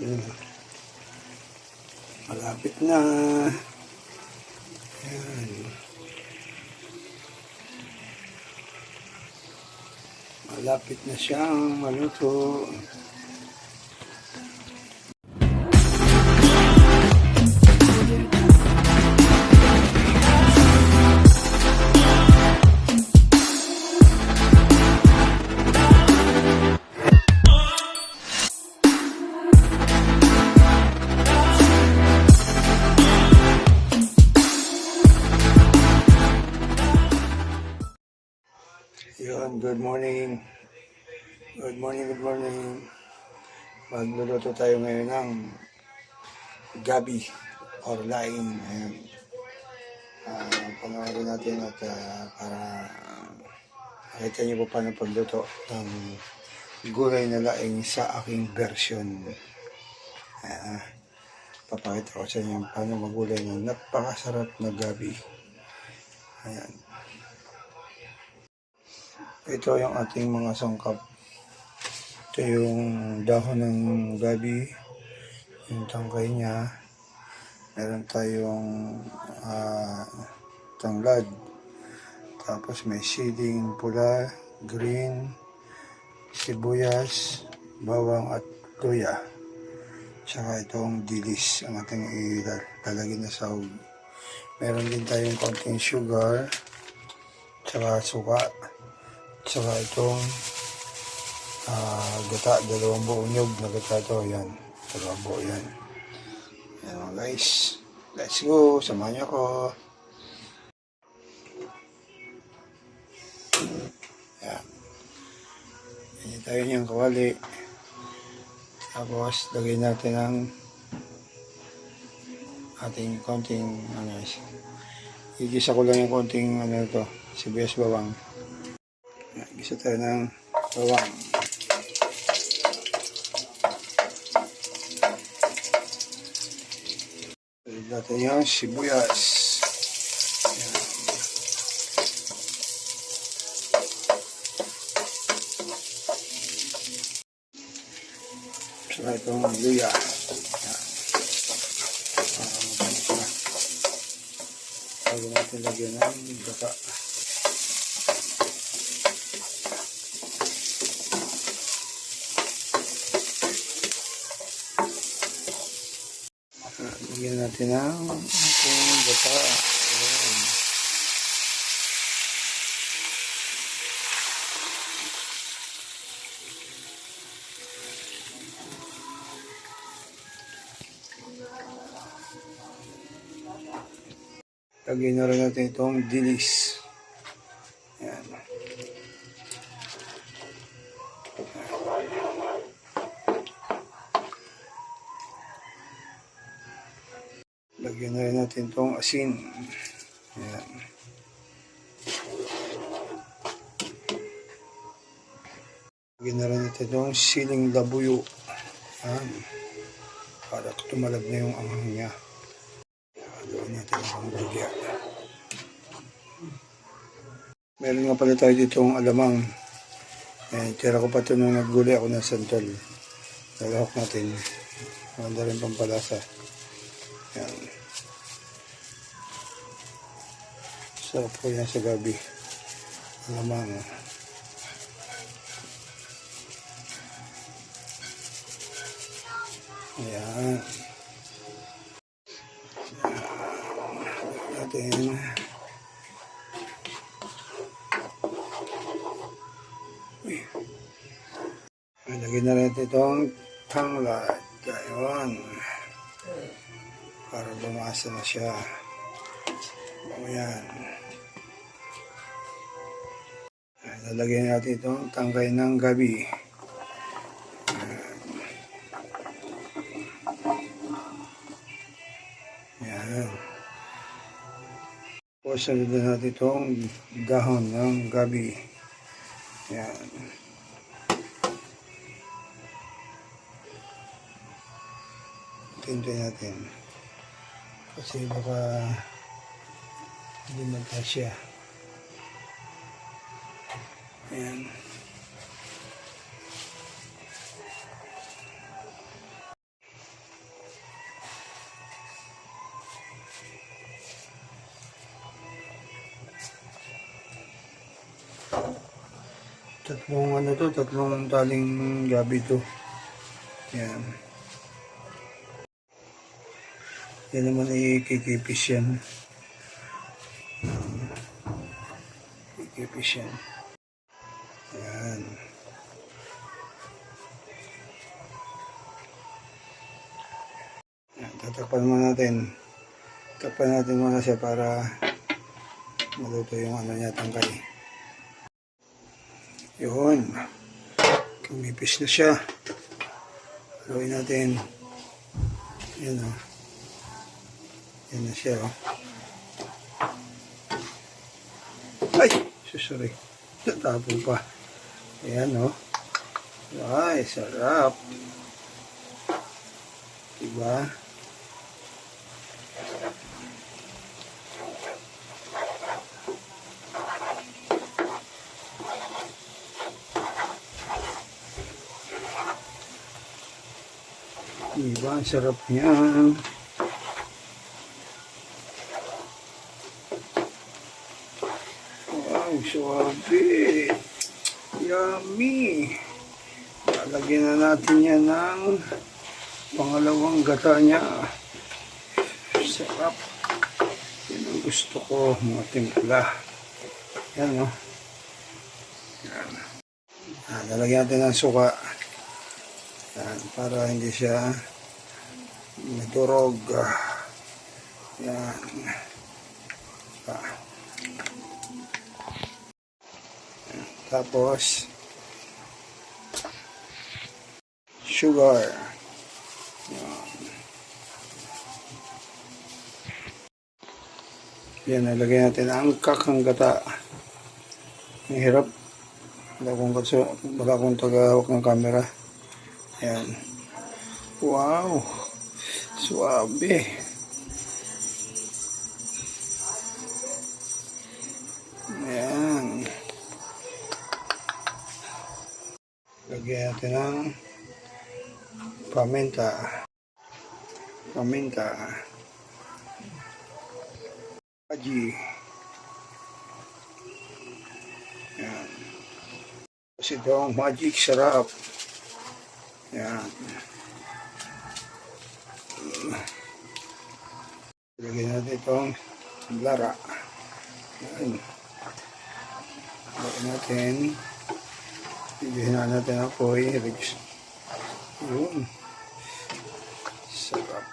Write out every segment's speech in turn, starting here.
Yun. Malapit na. Ayan. Malapit na siyang maluto. Yun, good morning. Good morning, good morning. Magluluto tayo ngayon ng gabi or laing. Ayan. Uh, panoorin natin at ah, para makita niyo po paano pagluto ng gulay na laing sa aking version. Ah. papakita ko sa inyo paano magulay ng napakasarap na gabi. Ayan. Ito yung ating mga sangkap. Ito yung dahon ng gabi, yung tangkay niya. Meron tayong ah, tanglad. Tapos may siling pula, green, sibuyas, bawang at luya. Tsaka itong dilis ang ating ilalagay na sahog. Meron din tayong konting sugar, tsaka suka. Tsaka itong ah, gata, dalawang buong nyog na gata to. Yan, dalawang buo yan. Yan mga guys. Let's go. Samahan niyo ako. Yan. Yan tayo niyang kawali. Tapos, lagay natin ang ating konting ano guys. Igisa ko lang yung konting ano to, sibuyas bawang. Gisa tayo ng bawang. Pwede natin yung sibuyas. Yan. Saka itong luya. Yan. Para mabalik na. Bago natin lagyan ng baka. Lagyan natin ng ating bata. Ayan. Lagyan na rin natin itong dilis. Lagyan na rin natin itong asin. Ayan. Lagyan na rin natin itong siling labuyo. Ayan. Para tumalab na yung anghang niya. Gawin natin ang bagya. Meron nga pala tayo ditong alamang. Eh, tira ko pa ito nung nagguli ako ng santol. Nalahok natin. Maganda rin pampalasa. Yan. Po yan sa gabi. Alamang. Ayan. natin. Uy. Lagyan na rin itong tanglad. Ayun. Para lumasa na siya. Ayan. Lalagyan natin itong tangkay ng gabi. O sunod na natin itong dahon ng gabi. Yan. Tintay natin. Kasi baka hindi magkasya. Ayan. Tatlong ano to, tatlong taling gabi to. Ayan. Yan naman ikikipis yan. Ikikipis yan. Yan. Yan, tatakpan mo natin. Tatakpan natin muna siya para maluto yung ano niya tangkay. Yun. Kumipis na siya. Haluin natin. Yan o. Yan na siya o. Ay! Sorry. Natapon pa. Ayan o. Ay, sarap. Diba? Diba? Ang sarap niyan. Wow, suwabe. Yummy. Lalagyan na natin yan ng pangalawang gata niya. Sarap. Yan ang gusto ko, mga timpla. Yan, no? Ah, lalagyan natin ng suka. Yan, para hindi siya madurog. Ah, Yan. Ah. Tapos, sugar. Yan. Yan, nalagay natin ang kakang gata. Ang hirap. Baka kung, katso- kung tagahawak ng camera. Yan. Wow. Suabe. Lagyan natin ng paminta. Paminta. Aji. Kasi ang magic sarap. Yan. Lagyan natin itong lara. Yan. Lagyan natin. Ibihin na natin ang. Reduce. Yun. Sarap.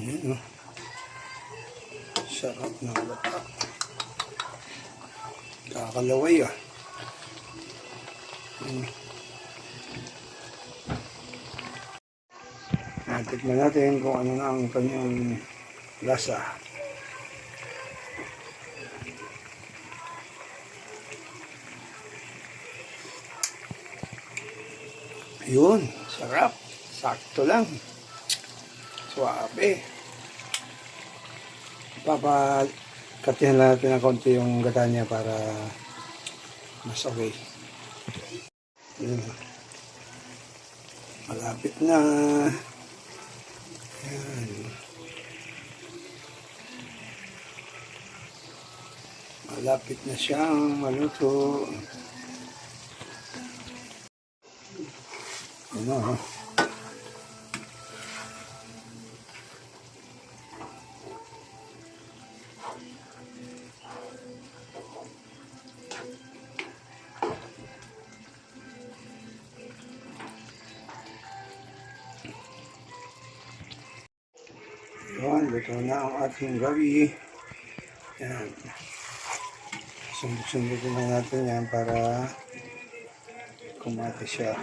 Ayan o. Sarap ng lata. Kakalaway ah. Ayan. Tikman natin kung ano na ang kanyang lasa. Yun, sarap. Sakto lang. Suabe. Papakatihan lang natin ng konti yung gata niya para mas okay. Yun. Malapit na. Yan. Malapit na siyang maluto. Ano, ha? Luto na ang ating gabi. Yan. Sundot-sundutin na natin yan para kumati siya.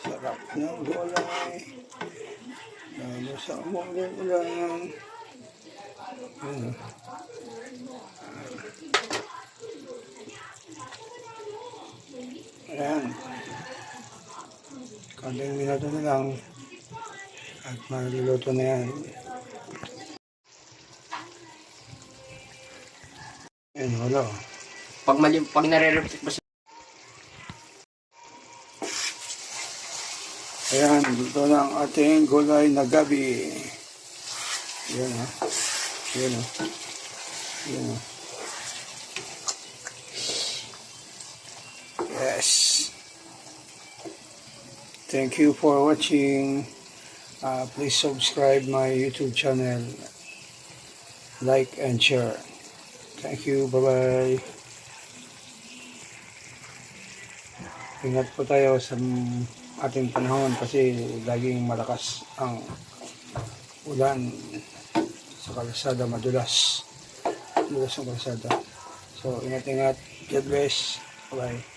Sarap ng gulay. Lalo sa among ulan. Yan. Ayan. Kaling minuto na lang at maluluto na yan. Ayan, wala. Pag, mali, pag nare-reflect mo Ayan, dito na ang ating gulay na gabi. Yan ha. Yan ha. Yan ha. Yes. Thank you for watching. Uh, please subscribe my YouTube channel. Like and share. Thank you. Bye-bye. Ingat po tayo sa ating panahon kasi laging malakas ang ulan sa kalsada madulas madulas ang kalsada so ingat ingat God bless bye